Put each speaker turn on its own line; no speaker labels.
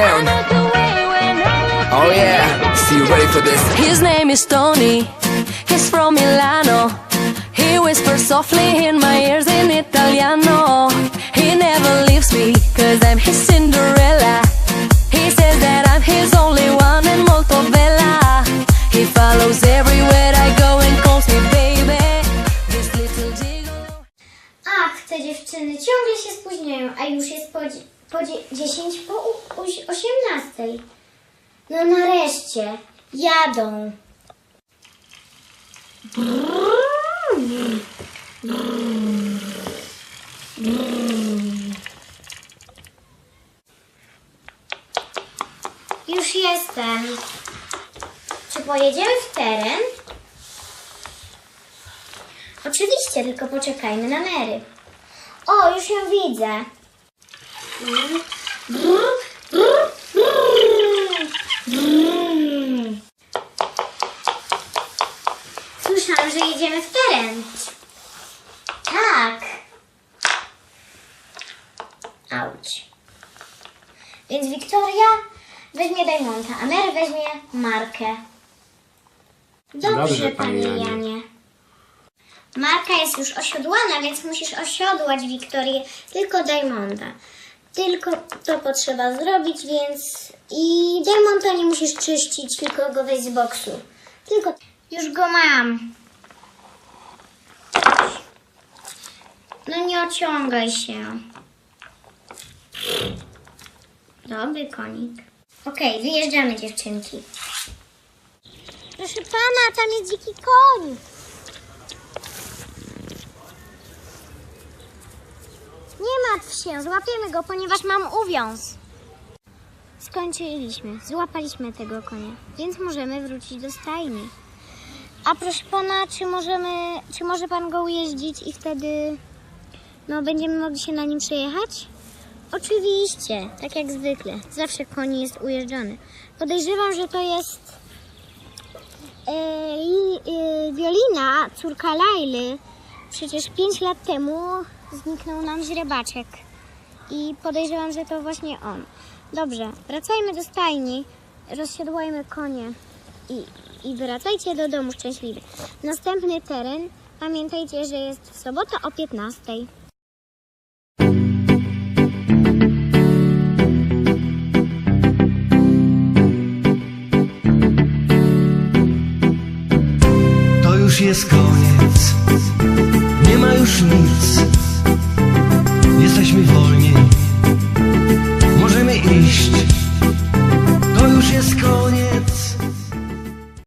down. Oh yeah, see you ready for this?
His name is Tony. He's from Milano. He whispers softly in my ears in Italiano. He never leaves me, cause I'm his Cinderella. He says that I'm his only one and molto bella. He follows everywhere I go and calls me baby. This little gigolo.
Ach, te dziewczyny ciągle się spóźniają, a już jest po, dzie- po dzie- 10 po u- uś- 18. No nareszcie, jadą. Już jestem. Czy pojedziemy w teren? Oczywiście, tylko poczekajmy na Mary. O, już ją widzę. Słyszałam, że jedziemy w teren. Tak. Auć. Więc Wiktoria weźmie Diamonda, a Mary weźmie Markę. Dobrze,
Dobrze,
panie
pani Janie.
Janie. Marka jest już osiodłana, więc musisz osiodłać Wiktorię tylko Diamonda. Tylko to potrzeba zrobić, więc i Diamonda nie musisz czyścić, tylko go weź z boksu. Tylko już go mam. No nie ociągaj się. Dobry konik. Okej, wyjeżdżamy dziewczynki. Proszę pana, tam jest dziki koń. Nie martw się, złapiemy go, ponieważ mam uwiąz. Skończyliśmy, złapaliśmy tego konia, więc możemy wrócić do stajni. A proszę pana, czy możemy, czy może pan go ujeździć i wtedy, no, będziemy mogli się na nim przejechać? Oczywiście, tak jak zwykle. Zawsze koń jest ujeżdżony. Podejrzewam, że to jest i, e, Wiolina, córka Lajly. Przecież 5 lat temu zniknął nam źrebaczek. I podejrzewam, że to właśnie on. Dobrze, wracajmy do stajni, rozsiadłajmy konie i, i wracajcie do domu szczęśliwi. Następny teren, pamiętajcie, że jest w sobotę o 15.
To już jest